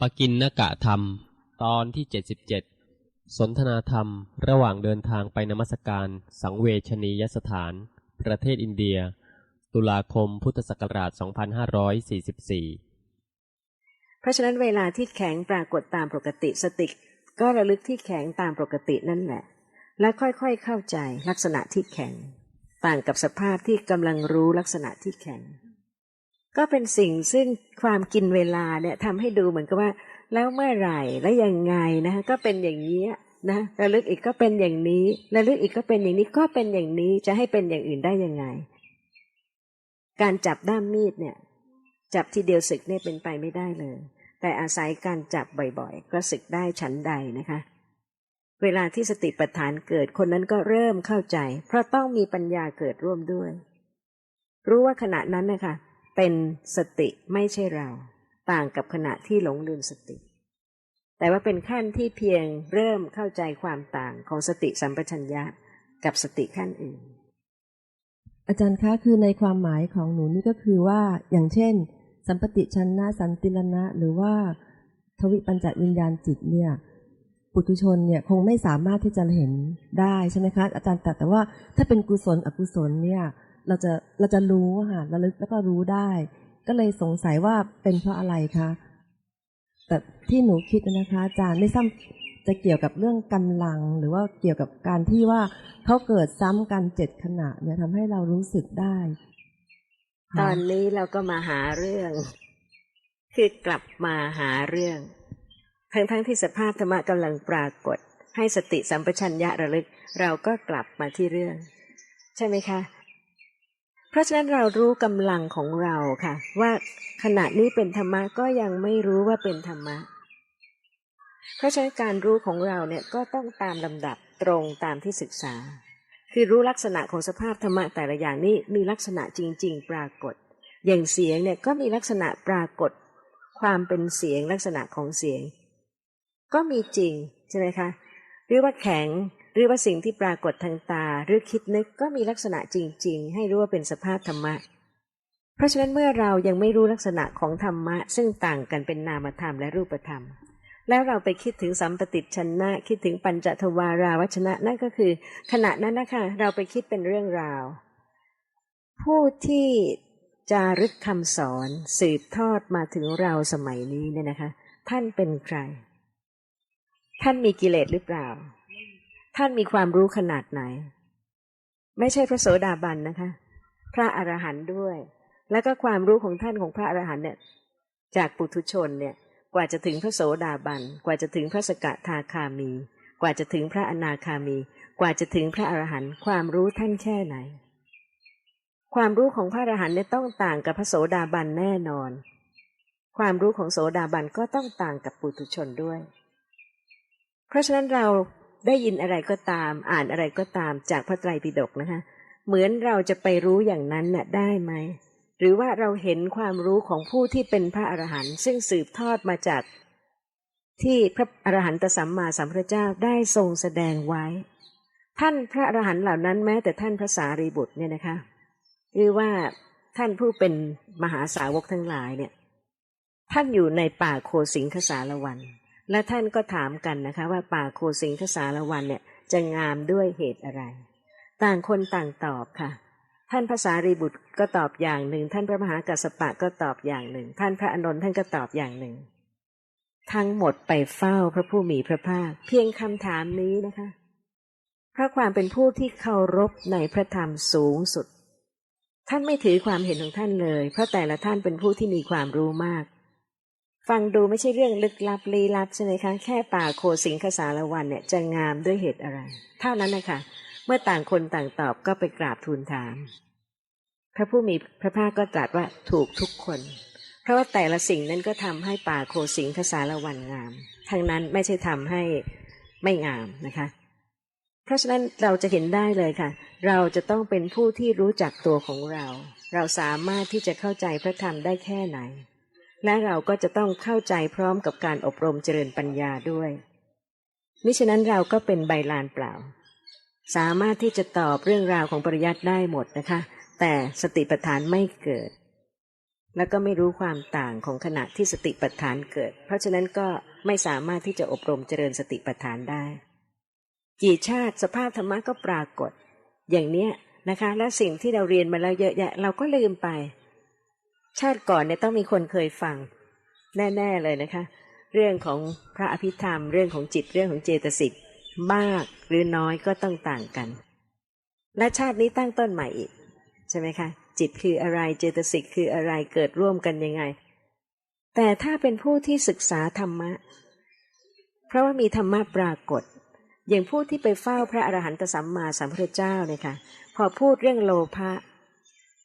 ปกินนกะธรรม ตอนที่เจ็ดสิบเจ็ดสนทนาธรรม ระหว่างเดินทางไปนมัสการ สังเวชนียสถาน ประเทศอินเดีย ตุลาคมพุทธศักราช 2544 เพราะฉะนั้นเวลาที่แข็งปรากฏตามปกติสติก็ระลึกที่แข็งตามปกตินั่นแหละ และค่อยๆเข้าใจลักษณะที่แข็ง ต่างกับสภาพที่กำลังรู้ลักษณะที่แข็ง ก็เป็นสิ่งซึ่งความกินเวลาเนี่ยทำให้ดูเหมือนกับว่า แล้วเมื่อไหร่และยังไงนะคะก็เป็นอย่างนี้นะระลึกอีกก็เป็นอย่างนี้ระลึกอีกก็เป็นอย่างนี้ก็เป็นอย่างนี้จะให้เป็นอย่างอื่นได้ยังไง การจับด้ามมีดเนี่ย จับทีเดียวศึกเนี่ยเป็นไปไม่ได้เลย แต่อาศัยการจับบ่อยๆ ก็ศึกได้ฉันใดนะคะ เวลาที่สติปัฏฐานเกิดคนนั้นก็เริ่มเข้าใจ เพราะต้องมีปัญญาเกิดร่วมด้วย รู้ว่าขณะนั้นนะคะ เป็นสติไม่ใช่เรา ต่างกับขณะที่หลงลืมสติ แต่ว่าเป็นขั้นที่เพียงเริ่มเข้าใจความต่างของสติสัมปชัญญะกับสติขั้นอื่น อาจารย์คะคือในความหมายของหนูนี่ก็คือว่าอย่างเช่น สัมปติชันนะสันติลนะหรือว่า ทวิปัญจวิญญาณจิตเนี่ยปุถุชนเนี่ยคงไม่สามารถที่จะเห็นได้ใช่ไหมคะอาจารย์แต่แต่ว่าถ้าเป็นกุศลอกุศลเนี่ย เราจะเราจะรู้ค่ะระลึกแล้วก็รู้ได้ ก็เลยสงสัยว่าเป็นเพราะอะไรคะแต่ที่หนูคิดนะคะอาจารย์ไม่ซ้ำจะเกี่ยวกับเรื่องกำลัง หรือว่าเกี่ยวกับการที่ว่าเขาเกิดซ้ำกันเจ็ดขณะเนี่ยทำให้เรารู้สึกได้ ตอนนี้เราก็มาหาเรื่อง คือกลับมาหาเรื่อง ทั้งทั้งที่สภาพธรรมะกำลังปรากฏ ให้สติสัมปชัญญะระลึก เราก็กลับมาที่เรื่อง ใช่ไหมคะ ราะฉะนั้นเรารู้กำลังของเราค่ะ ว่าขณะนี้เป็นธรรมะก็ยังไม่รู้ว่าเป็นธรรมะ เพราะฉะนั้นการรู้ของเราเนี่ยก็ต้องตามลำดับตรงตามที่ศึกษา คือรู้ลักษณะของสภาพธรรมะแต่ละอย่างนี่มีลักษณะจริง ๆ ปรากฏ อย่างเสียงเนี่ยก็มีลักษณะปรากฏ ความเป็นเสียงลักษณะของเสียง ก็มีจริงใช่ไหมคะ หรือว่าแข็ง หรือว่าสิ่งที่ปรากฏทางตาหรือคิดนึกก็มีลักษณะจริง ๆ ให้รู้ว่าเป็นสภาพธรรมะ เพราะฉะนั้นเมื่อเรายังไม่รู้ลักษณะของธรรมะ ซึ่งต่างกันเป็นนามธรรมและรูปธรรม แล้วเราไปคิดถึงสัมปติชนะคิดถึงปัญจทวาราวัชนะนั่นก็คือ ขณะนั้นนะคะเราไปคิดเป็นเรื่องราว ผู้ที่จารึกคำสอนสืบทอดมาถึงเราสมัยนี้เนี่ยนะคะ ท่านเป็นใคร ท่านมีกิเลสหรือเปล่า ท่านมีความรู้ขนาดไหน ไม่ใช่พระโสดาบันนะคะ พระอรหันต์ด้วย แล้วก็ความรู้ของท่านของพระอรหันต์เนี่ย จากปุถุชนเนี่ย กว่าจะถึงพระโสดาบัน กว่าจะถึงพระสกทาคามี กว่าจะถึงพระอนาคามี กว่าจะถึงพระอรหันต์ความรู้ท่านแค่ไหน ความรู้ของพระอรหันต์เนี่ยต้องต่างกับพระโสดาบันแน่นอน ความรู้ของโสดาบันก็ต้องต่างกับปุถุชนด้วย เพราะฉะนั้นเรา ได้ยินอะไรก็ตาม อ่านอะไรก็ตามจากพระไตรปิฎกนะคะ เหมือนเราจะไปรู้อย่างนั้นน่ะได้ไหม หรือว่าเราเห็นความรู้ของผู้ที่เป็นพระอรหันต์ซึ่งสืบทอดมาจาก ที่พระอรหันตสัมมาสัมพุทธเจ้าได้ทรงแสดงไว้ ท่านพระอรหันต์เหล่านั้นแม้แต่ท่านพระสารีบุตรเนี่ยนะคะหรือว่าท่านผู้เป็นมหาสาวกทั้งหลายเนี่ย ท่านอยู่ในป่าโคสิงคสารวัน และท่านก็ถามกันนะคะ ว่าป่าโคสิงคสารวันเนี่ยจะงามด้วยเหตุอะไร ต่างคนต่างตอบค่ะ ท่านพระสารีบุตรก็ตอบอย่างหนึ่ง ท่านพระมหากัสสปะก็ตอบอย่างหนึ่ง ท่านพระอานนท์ท่านก็ตอบอย่างหนึ่ง ทั้งหมดไปเฝ้าพระผู้มีพระภาค เพียงคำถามนี้นะคะพระความเป็นผู้ที่เคารพในพระธรรมสูงสุด ท่านไม่ถือความเห็นของท่านเลย เพราะแต่ละท่านเป็นผู้ที่มีความรู้มาก ฟังดูไม่ใช่เรื่องลึกลับลี้ลับใช่ไหมคะ แค่ป่าโคสิงคสารวันเนี่ยจะงามด้วยเหตุอะไร เท่านั้นนะคะ เมื่อต่างคนต่างตอบก็ไปกราบทูลถาม พระผู้มีพระภาคก็ตรัสว่าถูกทุกคน เพราะว่าแต่ละสิ่งนั้นก็ทำให้ป่าโคสิงคสารวันงาม ทั้งนั้นไม่ใช่ทำให้ไม่งามนะคะ เพราะฉะนั้นเราจะเห็นได้เลยค่ะ เราจะต้องเป็นผู้ที่รู้จักตัวของเรา เราสามารถที่จะเข้าใจพระธรรมได้แค่ไหน และเราก็จะต้องเข้าใจพร้อมกับการอบรมเจริญปัญญาด้วยมิฉะนั้นเราก็เป็นใบลานเปล่า สามารถที่จะตอบเรื่องราวของปริยัติได้หมดนะคะ แต่สติปัฏฐานไม่เกิด แล้วก็ไม่รู้ความต่างของขณะที่สติปัฏฐานเกิด เพราะฉะนั้นก็ไม่สามารถที่จะอบรมเจริญสติปัฏฐานได้ กี่ชาติสภาพธรรมะก็ปรากฏ อย่างเนี้ยนะคะ และสิ่งที่เราเรียนมาแล้วเยอะแยะ เราก็ลืมไป ชาติก่อนเนี่ยต้องมีคนเคยฟัง แน่ ๆ เลยนะคะ เรื่องของพระอภิธรรม เรื่องของจิตเรื่องของเจตสิกมากหรือน้อยก็ต้องต่างกัน และชาตินี้ตั้งต้นใหม่อีก ใช่ไหมคะ จิตคืออะไรเจตสิกคืออะไรเกิดร่วมกันยังไง แต่ถ้าเป็นผู้ที่ศึกษาธรรมะ เพราะว่ามีธรรมะปรากฏ อย่างผู้ที่ไปเฝ้าพระอรหันตสัมมาสัมพุทธเจ้าเนี่ยค่ะพอพูดเรื่องโลภะ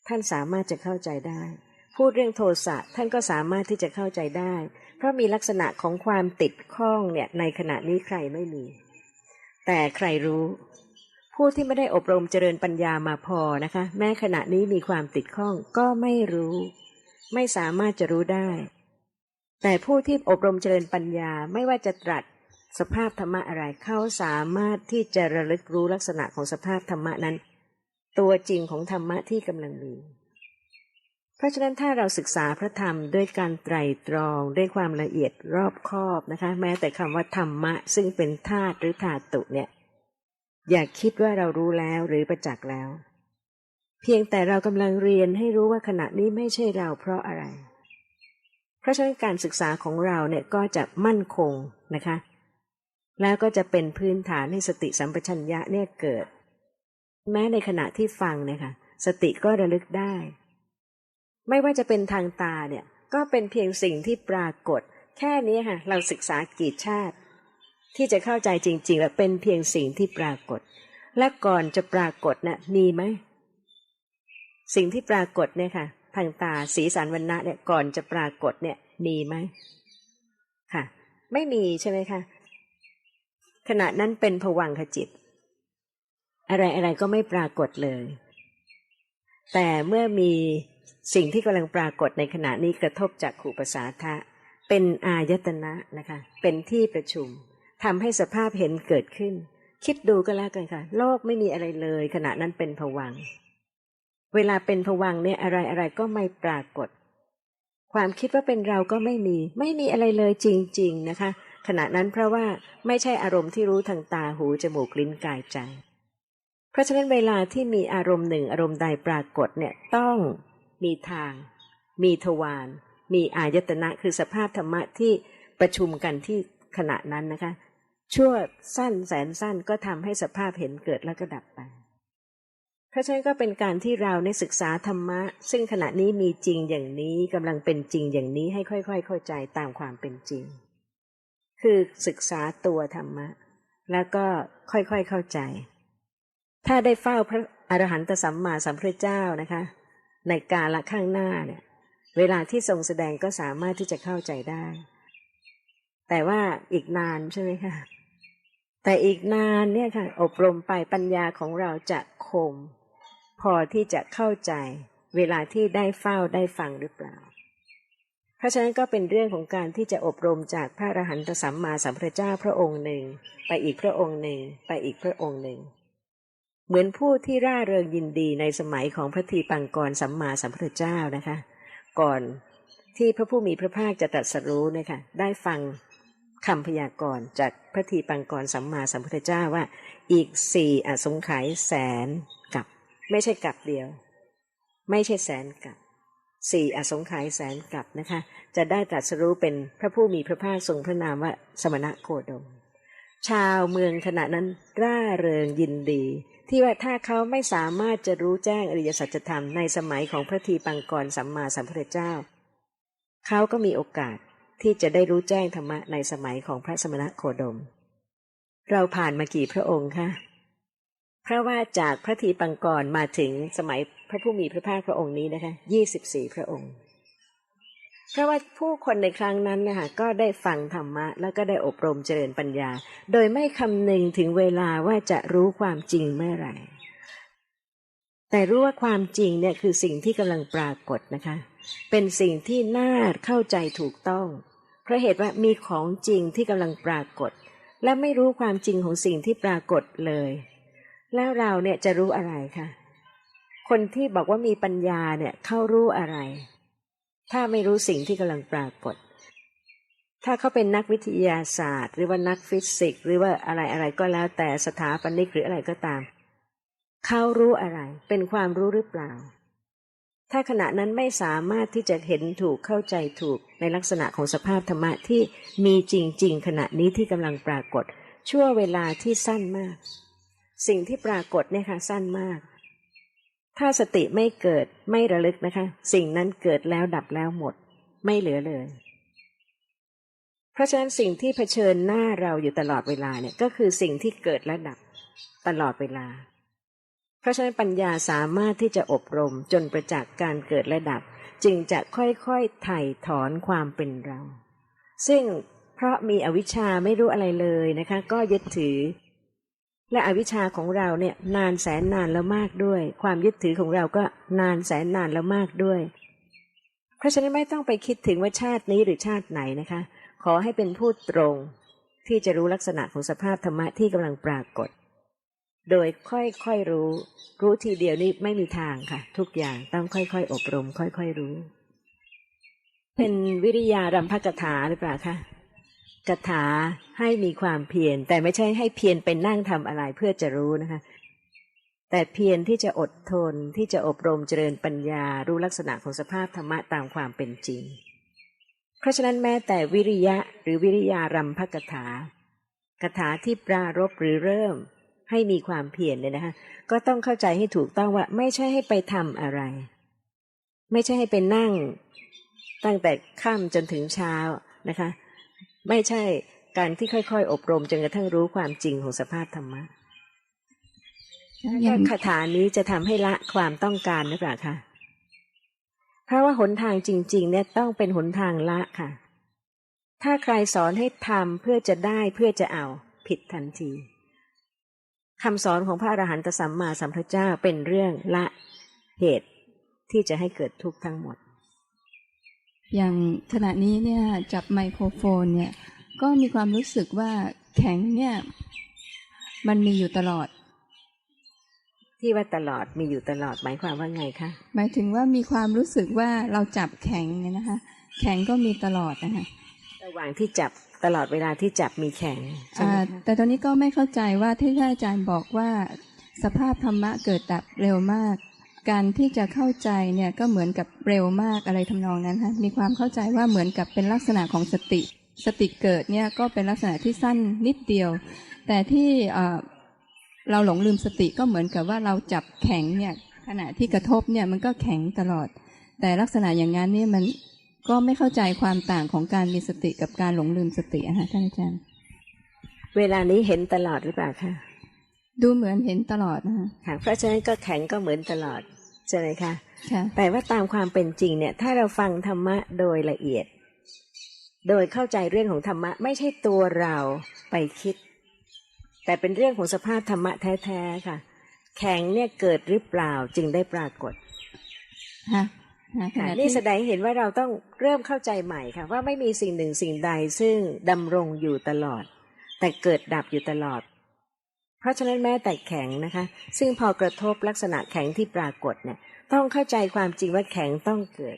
ท่านสามารถจะเข้าใจได้ พูดเรื่องโทสะท่านก็สามารถที่จะเข้าใจได้ เพราะมีลักษณะของความติดข้องเนี่ยในขณะนี้ใครไม่มี แต่ใครรู้ ผู้ที่ไม่ได้อบรมเจริญปัญญามาพอนะคะ แม้ขณะนี้มีความติดข้องก็ไม่รู้ ไม่สามารถจะรู้ได้ แต่ผู้ที่อบรมเจริญปัญญาไม่ว่าจะตรัสสภาพธรรมะอะไรเขาสามารถที่จะระลึกรู้ลักษณะของสภาพธรรมะนั้น ตัวจริงของธรรมะที่กำลังมี เพราะฉะนั้นถ้าเราศึกษาพระธรรมด้วยการไตรตรองด้วยความละเอียดรอบคอบนะคะ แม้แต่คำว่าธรรมะ ซึ่งเป็นธาตุหรือธาตุเนี่ย อย่าคิดว่าเรารู้แล้วหรือประจักษ์แล้ว เพียงแต่เรากำลังเรียนให้รู้ว่าขณะนี้ไม่ใช่เราเพราะอะไร เพราะฉะนั้นการศึกษาของเราเนี่ยก็จะมั่นคงนะคะ แล้วก็จะเป็นพื้นฐานให้สติสัมปชัญญะเนี่ยเกิด แม้ในขณะที่ฟังเนี่ยค่ะสติก็ระลึกได้ ไม่ว่าจะเป็นทางตาเนี่ยก็เป็นเพียงสิ่งที่ปรากฏ แค่นี้ค่ะเราศึกษากี่ชาติ ที่จะเข้าใจจริงๆแล้วเป็นเพียงสิ่งที่ปรากฏ และก่อนจะปรากฏน่ะมีไหมสิ่งที่ปรากฏเนี่ยค่ะ ทางตาสีสันวันณะเนี่ยก่อนจะปรากฏเนี่ยมีไหมค่ะ ไม่มีใช่ไหมคะขณะนั้นเป็นผวังขจิต อะไรอะไรก็ไม่ปรากฏเลย แต่เมื่อมี สิ่งที่กำลังปรากฏในขณะนี้กระทบจากขู่ภาษาทะ เป็นอายตนะนะคะ เป็นที่ประชุมทำให้สภาพเห็นเกิดขึ้น คิดดูก็แล้วกันค่ะ โลกไม่มีอะไรเลย ขณะนั้นเป็นผวัง เวลาเป็นผวังเนี่ยอะไรอะไรก็ไม่ปรากฏ ความคิดว่าเป็นเราก็ไม่มี ไม่มีอะไรเลยจริง ๆนะคะ ขณะนั้นเพราะว่าไม่ใช่อารมณ์ที่รู้ทางตาหูจมูกลิ้นกายใจ เพราะฉะนั้นเวลาที่มีอารมณ์หนึ่งอารมณ์ใดปรากฏเนี่ยต้อง มีทาง มีทวาร มีอายตนะคือสภาพธรรมะที่ประชุมกันที่ขณะนั้นนะคะ ชั่วสั้นแสนสั้นก็ทำให้สภาพเห็นเกิดแล้วก็ดับไป เพราะฉะนั้นก็เป็นการที่เราในศึกษาธรรมะ ซึ่งขณะนี้มีจริงอย่างนี้กำลังเป็นจริงอย่างนี้ให้ค่อย ๆ เข้าใจตามความเป็นจริง คือศึกษาตัวธรรมะ แล้วก็ค่อยๆเข้าใจ ถ้าได้เฝ้าพระอรหันตสัมมาสัมพุทธเจ้านะคะ ในกาละข้างหน้าเนี่ยเวลาที่ทรงแสดงก็สามารถที่จะเข้าใจได้ แต่ว่าอีกนานใช่ไหมคะแต่อีกนานเนี่ยค่ะ อบรมไปปัญญาของเราจะคม พอที่จะเข้าใจเวลาที่ได้เฝ้าได้ฟังหรือเปล่า เพราะฉะนั้นก็เป็นเรื่องของการที่จะอบรมจากพระอรหันตสัมมาสัมพุทธเจ้าพระองค์หนึ่ง ไปอีกพระองค์หนึ่ง ไปอีกพระองค์หนึ่ง เหมือนผู้ที่ร่าเริงยินดีในสมัยของพระทีปังกรสัมมาสัมพุทธเจ้านะคะ ก่อนที่พระผู้มีพระภาคจะตรัสรู้นะคะได้ฟังคำพยากรณ์จากพระทีปังกรสัมมาสัมพุทธเจ้าว่า อีกสี่อสงไขยแสนกับ ไม่ใช่กับเดียว ไม่ใช่แสนกับสี่อสงไขยแสนกับนะคะ จะได้ตรัสรู้เป็นพระผู้มีพระภาคทรงพระนามว่าสมณะโคดม ชาวเมืองขณะนั้นร่าเริงยินดี ที่ว่าถ้าเขาไม่สามารถจะรู้แจ้งอริยสัจธรรมในสมัยของพระทีปังกรสัมมาสัมพุทธเจ้า เขาก็มีโอกาสที่จะได้รู้แจ้งธรรมะในสมัยของพระสมณะโคดม เราผ่านมากี่พระองค์คะเพราะว่าจากพระทีปังกรมาถึงสมัยพระผู้มีพระภาคพระองค์นี้นะคะยี่สิบสี่พระองค์ เพราะว่าผู้คนในครั้งนั้นนะคะก็ได้ฟังธรรมะ แล้วก็ได้อบรมเจริญปัญญา โดยไม่คำนึงถึงเวลาว่าจะรู้ความจริงเมื่อไหร่ แต่รู้ว่าความจริงเนี่ยคือสิ่งที่กำลังปรากฏนะคะ เป็นสิ่งที่น่าเข้าใจถูกต้อง เพราะเหตุว่ามีของจริงที่กำลังปรากฏ และไม่รู้ความจริงของสิ่งที่ปรากฏเลย แล้วเราเนี่ยจะรู้อะไรคะคนที่บอกว่ามีปัญญาเนี่ยเข้ารู้อะไร ถ้าไม่รู้สิ่งที่กำลังปรากฏ ถ้าเขาเป็นนักวิทยาศาสตร์ หรือว่านักฟิสิกส์หรือว่าอะไรอะไรก็แล้วแต่สถาปนิกหรืออะไรก็ตาม เขารู้อะไร เป็นความรู้หรือเปล่า ถ้าขณะนั้นไม่สามารถที่จะเห็นถูกเข้าใจถูกในลักษณะของสภาพธรรมะที่มีจริง ๆ ขณะนี้ที่กำลังปรากฏ ชั่วเวลาที่สั้นมาก สิ่งที่ปรากฏเนี่ยค่ะสั้นมาก ถ้าสติไม่เกิดไม่ระลึกนะคะ สิ่งนั้นเกิดแล้วดับแล้วหมด ไม่เหลือเลย เพราะฉะนั้นสิ่งที่เผชิญหน้าเราอยู่ตลอดเวลาเนี่ยก็คือสิ่งที่เกิดและดับตลอดเวลา เพราะฉะนั้นปัญญาสามารถที่จะอบรมจนประจักษ์การเกิดและดับ จึงจะค่อยๆไถ่ถอนความเป็นเรา ซึ่งเพราะมีอวิชชาไม่รู้อะไรเลยนะคะ ก็ยึดถือ และอวิชชาของเราเนี่ยนานแสนนานแล้วมากด้วย ความยึดถือของเราก็นานแสนนานแล้วมากด้วย เพราะฉะนั้นไม่ต้องไปคิดถึงว่าชาตินี้หรือชาติไหนนะคะ ขอให้เป็นผู้ตรงที่จะรู้ลักษณะของสภาพธรรมะที่กำลังปรากฏ โดยค่อยๆรู้ รู้ทีเดียวนี่ไม่มีทางค่ะ ทุกอย่างต้องค่อยๆ อบรม ค่อยๆรู้ เป็นวิริยารำพักถาหรือเปล่าคะ กถาให้มีความเพียรแต่ไม่ใช่ให้เพียรเป็นนั่งทำอะไรเพื่อจะรู้นะคะ แต่เพียรที่จะอดทนที่จะอบรมเจริญปัญญารู้ลักษณะของสภาพธรรมะตามความเป็นจริง เพราะฉะนั้นแม้แต่วิริยะหรือวิริยารำพกถากถาที่ปรารบหรือเริ่มให้มีความเพียรเนี่ยนะคะก็ต้องเข้าใจให้ถูกต้องว่าไม่ใช่ให้ไปทำอะไร ไม่ใช่ให้ไปนั่ง ตั้งแต่ค่ำจนถึงเช้านะคะ ไม่ใช่การที่ค่อยๆ อบรมจนกระทั่งรู้ความจริงของสภาพธรรมะอย่างคาถานี้จะทำให้ละความต้องการหรือเปล่าคะเพราะว่าหนทางจริง ๆ เนี่ยต้องเป็นหนทางละค่ะ ถ้าใครสอนให้ทำเพื่อจะได้เพื่อจะเอาผิดทันทีคำสอนของพระอรหันตสัมมาสัมพุทธเจ้าเป็นเรื่องละเหตุที่จะให้เกิดทุกข์ทั้งหมด อย่างขณะนี้เนี่ยจับไมโครโฟนเนี่ยก็มีความรู้สึกว่าแข็งเนี่ยมันมีอยู่ตลอด ที่ว่าตลอดมีอยู่ตลอดหมายความว่าไงคะหมายถึงว่ามีความรู้สึกว่าเราจับแข็งเนี่ยนะคะแข็งก็มีตลอดนะคะระหว่างที่จับตลอดเวลาที่จับมีแข็งใช่ไหมอ่าคะแต่ตอนนี้ก็ไม่เข้าใจว่าที่ท่านอาจารย์บอกว่า สภาพธรรมะเกิดดับเร็วมาก การที่จะเข้าใจเนี่ยก็เหมือนกับเร็วมากอะไรทำนองนั้นฮะมีความเข้าใจว่าเหมือนกับเป็นลักษณะของสติ สติเกิดเนี่ยก็เป็นลักษณะที่สั้นนิดเดียว แต่ที่เอ่อเราหลงลืมสติก็เหมือนกับว่าเราจับแข็งเนี่ยขณะที่กระทบเนี่ยมันก็แข็งตลอด แต่ลักษณะอย่างนั้นเนี่ยมันก็ไม่เข้าใจความต่างของการมีสติกับการหลงลืมสติอะฮะท่านอาจารย์ เวลานี้เห็นตลอดหรือเปล่าคะ ดูเหมือนเห็นตลอดนะคะค่ะเพราะฉะนั้นก็แข็งก็เหมือนตลอดใช่ไหมคะค่ะแต่ว่าตามความเป็นจริงเนี่ย ถ้าเราฟังธรรมะโดยละเอียด โดยเข้าใจเรื่องของธรรมะ ไม่ใช่ตัวเราไปคิด แต่เป็นเรื่องของสภาพธรรมะแท้ๆค่ะ แข็งเนี่ยเกิดหรือเปล่าจึงได้ปรากฏฮะฮะขค่ะณะนี่ที่แสดงให้เห็นว่าเราต้องเริ่มเข้าใจใหม่ค่ะ ว่าไม่มีสิ่งหนึ่งสิ่งใดซึ่งดำรงอยู่ตลอด แต่เกิดดับอยู่ตลอด เพราะฉะนั้นแม้แต่แข็งนะคะ ซึ่งพอกระทบลักษณะแข็งที่ปรากฏเนี่ยต้องเข้าใจความจริงว่าแข็งต้องเกิด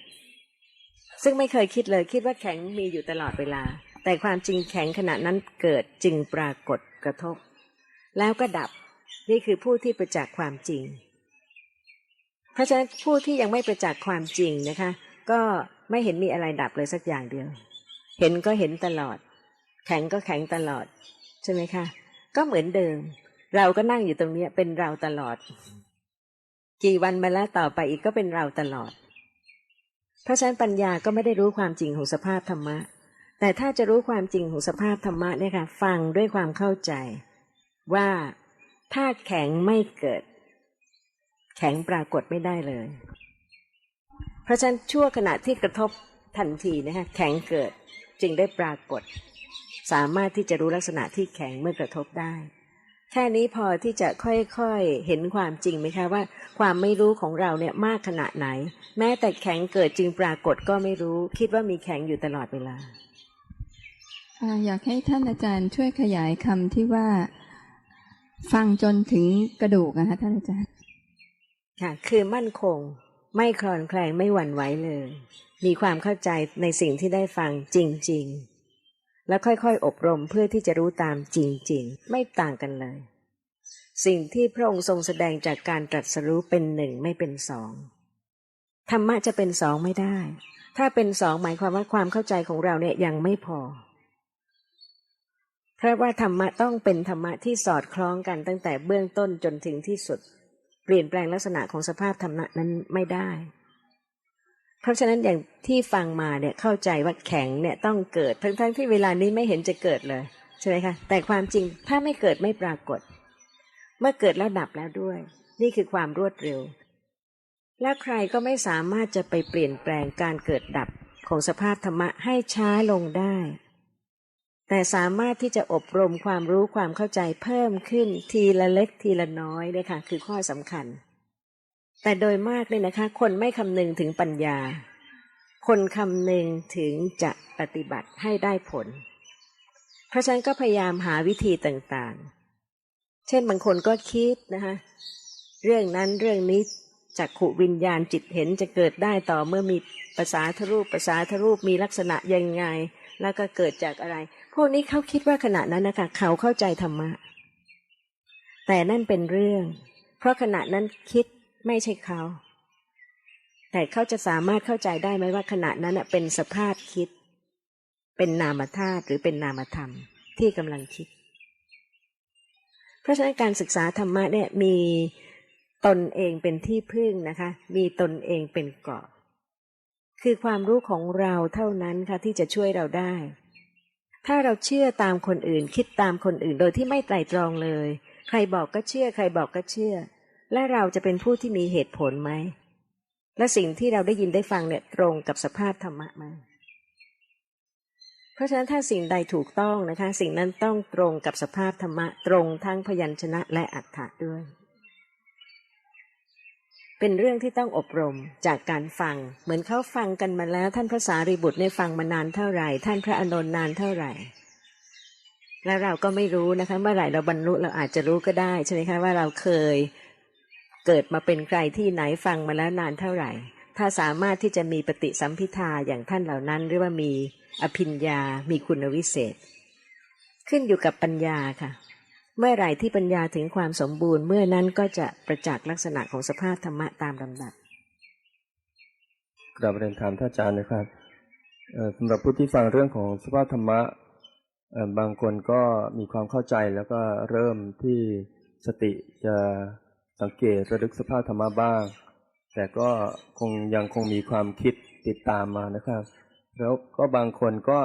ซึ่งไม่เคยคิดเลยคิดว่าแข็งมีอยู่ตลอดเวลา แต่ความจริงแข็งขณะนั้นเกิดจึงปรากฏกระทบ แล้วก็ดับนี่คือผู้ที่ประจักษ์ความจริง เพราะฉะนั้นผู้ที่ยังไม่ประจักษ์ความจริงนะคะ ก็ไม่เห็นมีอะไรดับเลยสักอย่างเดียว เห็นก็เห็นตลอด แข็งก็แข็งตลอด ใช่ไหมคะ ก็เหมือนเดิม เราก็นั่งอยู่ตรงนี้เป็นเราตลอด กี่วันมาแล้วต่อไปอีกก็เป็นเราตลอด เพราะฉะนั้นปัญญาก็ไม่ได้รู้ความจริงของสภาพธรรมะ แต่ถ้าจะรู้ความจริงของสภาพธรรมะเนี่ยค่ะฟังด้วยความเข้าใจ ว่าถ้าแข็งไม่เกิด แข็งปรากฏไม่ได้เลย เพราะฉะนั้นชั่วขณะที่กระทบทันทีนะคะแข็งเกิดจึงได้ปรากฏ สามารถที่จะรู้ลักษณะที่แข็งเมื่อกระทบได้ แค่นี้พอที่จะค่อยๆเห็นความจริงไหมคะว่า ความไม่รู้ของเราเนี่ยมากขนาดไหน แม้แต่แข็งเกิดจึงปรากฏก็ไม่รู้ คิดว่ามีแข็งอยู่ตลอดเวลาอ่าอยากให้ท่านอาจารย์ช่วยขยายคำที่ว่า ฟังจนถึงกระดูกนะคะท่านอาจารย์ ค่ะ คือมั่นคง ไม่คลอนแคลงไม่หวั่นไหวเลย มีความเข้าใจในสิ่งที่ได้ฟังจริง ๆ แล้วค่อยๆ อบรมเพื่อที่จะรู้ตามจริงๆ ไม่ต่างกันเลย สิ่งที่พระองค์ทรงแสดงจากการตรัสรู้เป็นหนึ่งไม่เป็นสองธรรมะจะเป็นสองไม่ได้ ถ้าเป็นสองหมายความว่าความเข้าใจของเราเนี่ยยังไม่พอเพราะว่าธรรมะต้องเป็นธรรมะที่สอดคล้องกันตั้งแต่เบื้องต้นจนถึงที่สุด เปลี่ยนแปลงลักษณะของสภาพธรรมะนั้นไม่ได้ เพราะฉะนั้นอย่างที่ฟังมาเนี่ยเข้าใจว่าแข็งเนี่ยต้องเกิดทั้งๆทที่เวลานี้ไม่เห็นจะเกิดเลยใช่ไหมคะแต่ความจริงถ้าไม่เกิดไม่ปรากฏ เมื่อเกิดแล้วดับแล้วด้วย นี่คือความรวดเร็ว และใครก็ไม่สามารถจะไปเปลี่ยนแปลงการเกิดดับของสภาพธรรมะให้ช้าลงได้ แต่สามารถที่จะอบรมความรู้ความเข้าใจเพิ่มขึ้นทีละเล็กทีละน้อยเลยค่ะคือข้อสำคัญ แต่โดยมากเลยนะคะ คนไม่คำนึงถึงปัญญา คนคำนึงถึงจะปฏิบัติให้ได้ผล เพราะฉะนั้นก็พยายามหาวิธีต่างๆ เช่นบางคนก็คิดนะคะเรื่องนั้นเรื่องนี้จักขุวิญญาณจิตเห็นจะเกิดได้ต่อเมื่อมีภาษาทรูปภาษาทรูปมีลักษณะยังไง แล้วก็เกิดจากอะไร พวกนี้เขาคิดว่าขณะนั้นนะคะเขาเข้าใจธรรมะ แต่นั่นเป็นเรื่อง เพราะขณะนั้นคิด ไม่ใช่เขา แต่เขาจะสามารถเข้าใจได้ไหมว่าขณะนั้นน่ะเป็นสภาพคิด เป็นนามธาตุหรือเป็นนามธรรมที่กำลังคิด เพราะฉะนั้นการศึกษาธรรมะเนี่ยมีตนเองเป็นที่พึ่งนะคะ มีตนเองเป็นเกาะ คือความรู้ของเราเท่านั้นค่ะที่จะช่วยเราได้ ถ้าเราเชื่อตามคนอื่น คิดตามคนอื่นโดยที่ไม่ไตร่ตรองเลย ใครบอกก็เชื่อ ใครบอกก็เชื่อ และเราจะเป็นผู้ที่มีเหตุผลไหม และสิ่งที่เราได้ยินได้ฟังเนี่ยตรงกับสภาพธรรมะไหมเพราะฉะนั้นถ้าสิ่งใดถูกต้องนะคะ สิ่งนั้นต้องตรงกับสภาพธรรมะตรงทั้งพยัญชนะและอัฏฐะด้วย เป็นเรื่องที่ต้องอบรมจากการฟัง เหมือนเขาฟังกันมาแล้ว ท่านพระสารีบุตรในฟังมานานเท่าไหร่ ท่านพระอานนท์นานเท่าไหร่ แล้วเราก็ไม่รู้นะคะ เมื่อไหร่เราบรรลุเราอาจจะรู้ก็ได้ใช่ไหมคะว่าเราเคย เกิดมาเป็นใครที่ไหนฟังมาแล้วนานเท่าไหร่ ถ้าสามารถที่จะมีปฏิสัมพิทาอย่างท่านเหล่านั้น หรือว่ามีอภิญญา มีคุณวิเศษ ขึ้นอยู่กับปัญญาค่ะ เมื่อไหร่ที่ปัญญาถึงความสมบูรณ์เมื่อนั้นก็จะประจักษ์ลักษณะของสภาพธรรมะตามลำดับกราบเรียนถามท่านอาจารย์นะครับสำหรับผู้ที่ฟังเรื่องของสภาพธรรมะบางคนก็มีความเข้าใจแล้วก็เริ่มที่สติจะ สังเกตระลึกสภาพธรรมะบ้าง แต่ก็คงยังคงมีความคิดติดตามมานะครับ แล้วก็บางคนก็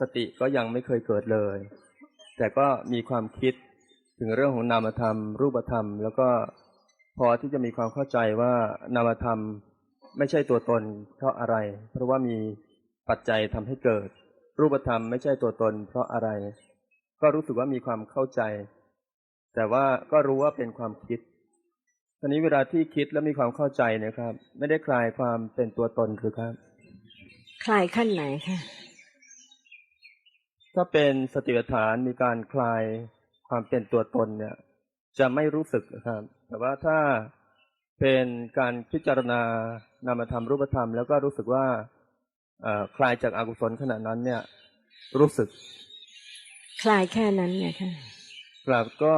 สติก็ยังไม่เคยเกิดเลย แต่ก็มีความคิดถึงเรื่องของนามธรรม รูปธรรม แล้วก็พอที่จะมีความเข้าใจว่านามธรรมไม่ใช่ตัวตนเพราะอะไร เพราะว่ามีปัจจัยทำให้เกิด รูปธรรมไม่ใช่ตัวตน เพราะอะไร ก็รู้สึกว่ามีความเข้าใจ แต่ว่าก็รู้ว่าเป็นความคิด อนนี้เวลาที่คิดแล้วมีความเข้าใจเนะครับ ไม่ได้คลายความเป็นตัวตนหรือครับ คลายขั้นไหนคะถ้าเป็นสติปัฏฐานมีการคลายความเป็นตัวตนเนี่ย จะไม่รู้สึกนะครับ แต่ว่าถ้าเป็นการพิจารณานามธรรมรูปธรรม แล้วก็รู้สึกว่าเอ่อคลายจากอากุศลขณะนั้นเนี่ย รู้สึก คลายแค่นั้นไงคะกราบก็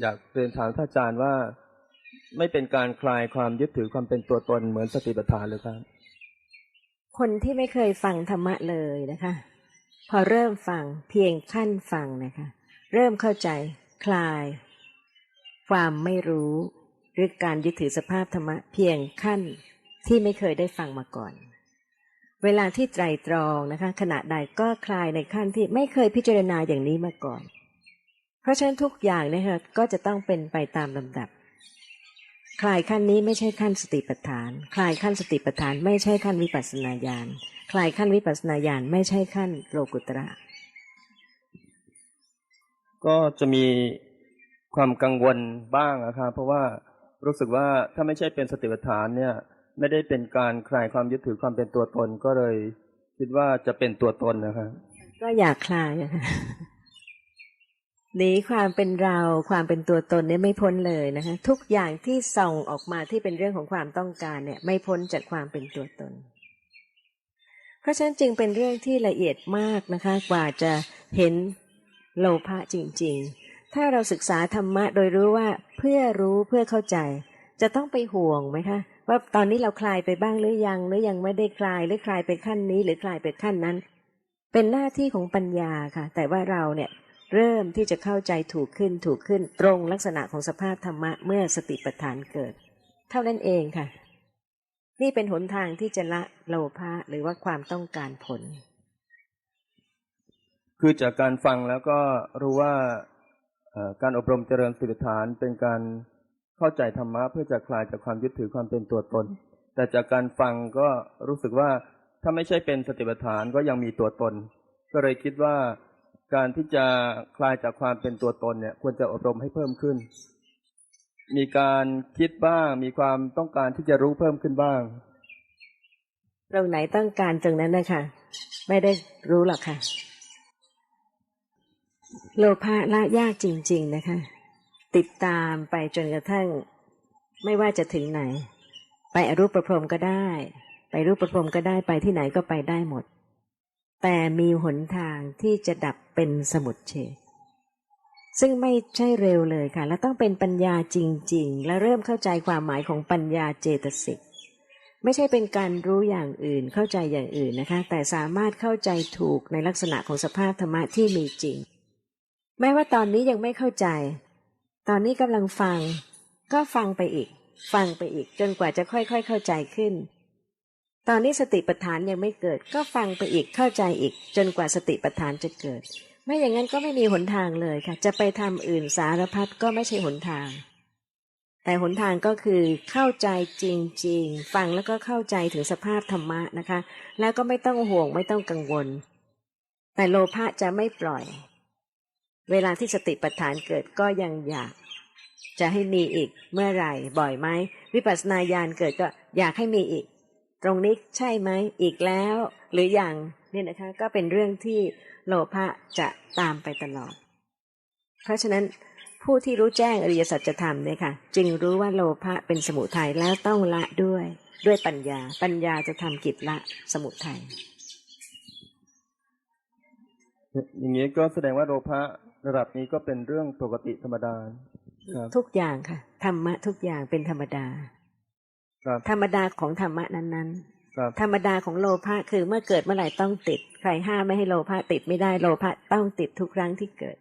อยากเรียนถามท่านอาจารย์ว่า ไม่เป็นการคลายความยึดถือความเป็นตัวตนเหมือนสติปัฏฐานเลยครับ คนที่ไม่เคยฟังธรรมะเลยนะคะ พอเริ่มฟังเพียงขั้นฟังนะคะ เริ่มเข้าใจคลาย ความไม่รู้หรือการยึดถือสภาพธรรมะเพียงขั้นที่ไม่เคยได้ฟังมาก่อน เวลาที่ไตรตรองนะคะ ขณะใดก็คลายในขั้นที่ไม่เคยพิจารณาอย่างนี้มาก่อน เพราะฉะนั้นทุกอย่างนะคะก็จะต้องเป็นไปตามลำดับ คลายขั้นนี้ไม่ใช่ขั้นสติปัฏฐาน คลายขั้นสติปัฏฐาน ไม่ใช่ขั้นวิปัสสนาญาณ คลายขั้นวิปัสสนาญาณไม่ใช่ขั้นโลกุตระ ก็จะมีความกังวลบ้างนะครับ เพราะว่ารู้สึกว่าถ้าไม่ใช่เป็นสติปัฏฐานเนี่ย ไม่ได้เป็นการคลายความยึดถือความเป็นตัวตนก็เลย คิดว่าจะเป็นตัวตนนะครับก็อยากคลายอะค่ะ หนีความเป็นเราความเป็นตัวตนเนี่ยไม่พ้นเลยนะคะทุกอย่างที่ส่องออกมาที่เป็นเรื่องของความต้องการเนี่ยไม่พ้นจากความเป็นตัวตน เพราะฉะนั้นจึงเป็นเรื่องที่ละเอียดมากนะคะกว่าจะเห็นโลภะจริง ๆ ถ้าเราศึกษาธรรมะโดยรู้ว่าเพื่อรู้เพื่อเข้าใจ จะต้องไปห่วงไหมคะว่าตอนนี้เราคลายไปบ้างหรือยังหรือยังไม่ได้คลายหรือคลายไปขั้นนี้ หรือคลายไปขั้นนั้น เป็นหน้าที่ของปัญญาค่ะ แต่ว่าเราเนี่ย เริ่มที่จะเข้าใจถูกขึ้นถูกขึ้นตรงลักษณะของสภาพธรรมะเมื่อสติปัฏฐานเกิด เท่านั้นเองค่ะ นี่เป็นหนทางที่จะละโลภะหรือว่าความต้องการผล คือจากการฟังแล้วก็รู้ว่าการอบรมเจริญสติปัฏฐานเป็นการเข้าใจธรรมะเพื่อจะคลายจากความยึดถือความเป็นตัวตน แต่จากการฟังก็รู้สึกว่าถ้าไม่ใช่เป็นสติปัฏฐานก็ยังมีตัวตน ก็เลยคิดว่า การที่จะคลายจากความเป็นตัวตนเนี่ย ควรจะอบรมให้เพิ่มขึ้น มีการคิดบ้าง มีความต้องการที่จะรู้เพิ่มขึ้นบ้าง ตรงไหนต้องการตรงนั้นนะคะไม่ได้รู้หรอกค่ะ โลภะละยากจริง ๆนะคะ ติดตามไปจนกระทั่ง ไม่ว่าจะถึงไหน ไปอรูปประพรมก็ได้ ไปรูปประพรมก็ได้ไปที่ไหนก็ไปได้หมด แต่มีหนทางที่จะดับเป็นสมุดเฉดซึ่งไม่ใช่เร็วเลยค่ะ และต้องเป็นปัญญาจริง ๆ และเริ่มเข้าใจความหมายของปัญญาเจตสิก ไม่ใช่เป็นการรู้อย่างอื่นเข้าใจอย่างอื่นนะคะ แต่สามารถเข้าใจถูกในลักษณะของสภาพธรรมะที่มีจริง แม้ว่าตอนนี้ยังไม่เข้าใจ ตอนนี้กำลังฟัง ก็ฟังไปอีก ฟังไปอีกจนกว่าจะค่อยๆเข้าใจขึ้น ตอนนี้สติปัฏฐานยังไม่เกิด ก็ฟังไปอีกเข้าใจอีก จนกว่าสติปัฏฐานจะเกิด ไม่อย่างนั้นก็ไม่มีหนทางเลยค่ะ จะไปทำอื่นสารพัดก็ไม่ใช่หนทาง แต่หนทางก็คือเข้าใจจริง ๆ ฟังแล้วก็เข้าใจถึงสภาพธรรมะนะคะ แล้วก็ไม่ต้องห่วงไม่ต้องกังวล แต่โลภะจะไม่ปล่อย เวลาที่สติปัฏฐานเกิดก็ยังอยากจะให้มีอีกเมื่อไหร่บ่อยไหมวิปัสสนาญาณเกิดก็อยากให้มีอีก ตรงนี้ใช่ไหมอีกแล้ว หรืออย่างนี่นะคะก็เป็นเรื่องที่โลภะจะตามไปตลอด เพราะฉะนั้นผู้ที่รู้แจ้งอริยสัจธรรมเนี่ยค่ะจึงรู้ว่าโลภะเป็นสมุทัยแล้วต้องละด้วย ด้วยปัญญา ปัญญาจะทำกิจละสมุทัยอย่างนี้ก็แสดงว่าโลภะระดับนี้ก็เป็นเรื่องปกติธรรมดาครับทุกอย่างค่ะธรรมะทุกอย่างเป็นธรรมดาครับ ธรรมดาของธรรมะนั้นครับๆธรรมดาของโลภะคือเมื่อเกิดเมื่อไหร่ต้องติด ใครห้ามไม่ให้โลภะติดไม่ได้โลภะต้องติดทุกครั้งที่เกิด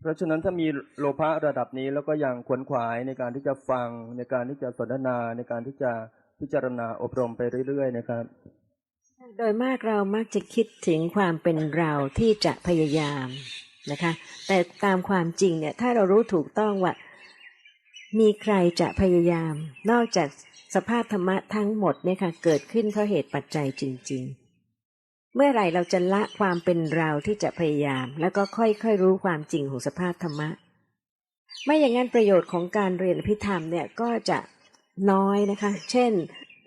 เพราะฉะนั้นถ้ามีโลภะระดับนี้แล้วก็ยังขวนขวายในการที่จะฟังในการที่จะสนทนาในการที่จะพิจารณาอบรมไปเรื่อยๆ นะครับ โดยมากเรามักจะคิดถึงความเป็นเราที่จะพยายามนะคะ แต่ตามความจริงเนี่ย ถ้าเรารู้ถูกต้องว่า มีใครจะพยายาม นอกจากสภาพธรรมะทั้งหมดเนี่ยค่ะเกิดขึ้นเพราะเหตุปัจจัยจริง ๆ เมื่อไหร่เราจะละความเป็นเราที่จะพยายาม แล้วก็ค่อยๆรู้ความจริงของสภาพธรรมะ ไม่อย่างนั้นประโยชน์ของการเรียนอภิธรรมเนี่ยก็จะน้อยนะคะ เช่น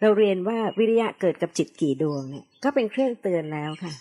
เราเรียนว่าวิริยะเกิดกับจิตกี่ดวงเนี่ยก็เป็นเครื่องเตือนแล้วค่ะ